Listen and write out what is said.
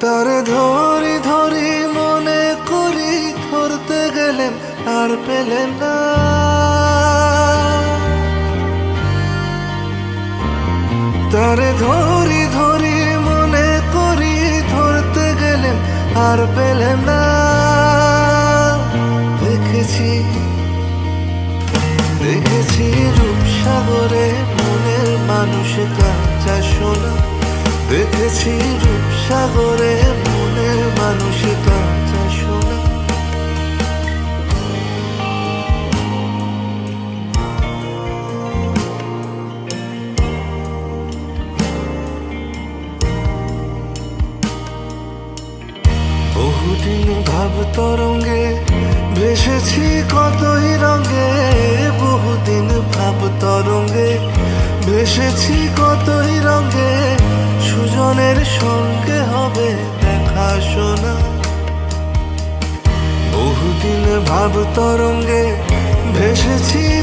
ধরি ধরি মনে করি ধরতে গেলেন আর পেলেন না। তারে ধরি ধরি মনে করি ধরতে গেলেন আর পেলেন না। দেখেছি দেখেছি রূপসাগরে মনের মানুষ কাঁচা সোনা। দেখেছি রূপসাগরে মনের মানুষ কাঁচা সোনা বহুদিন ভাব তরঙ্গে ভেসেছি কতই রঙে, বহুদিন ভাব তরঙ্গে ভেসেছি কতই রঙে, সুজনের সঙ্গে দেখা শোনা। বহুদিন ভাব তরঙ্গে ভেসেছি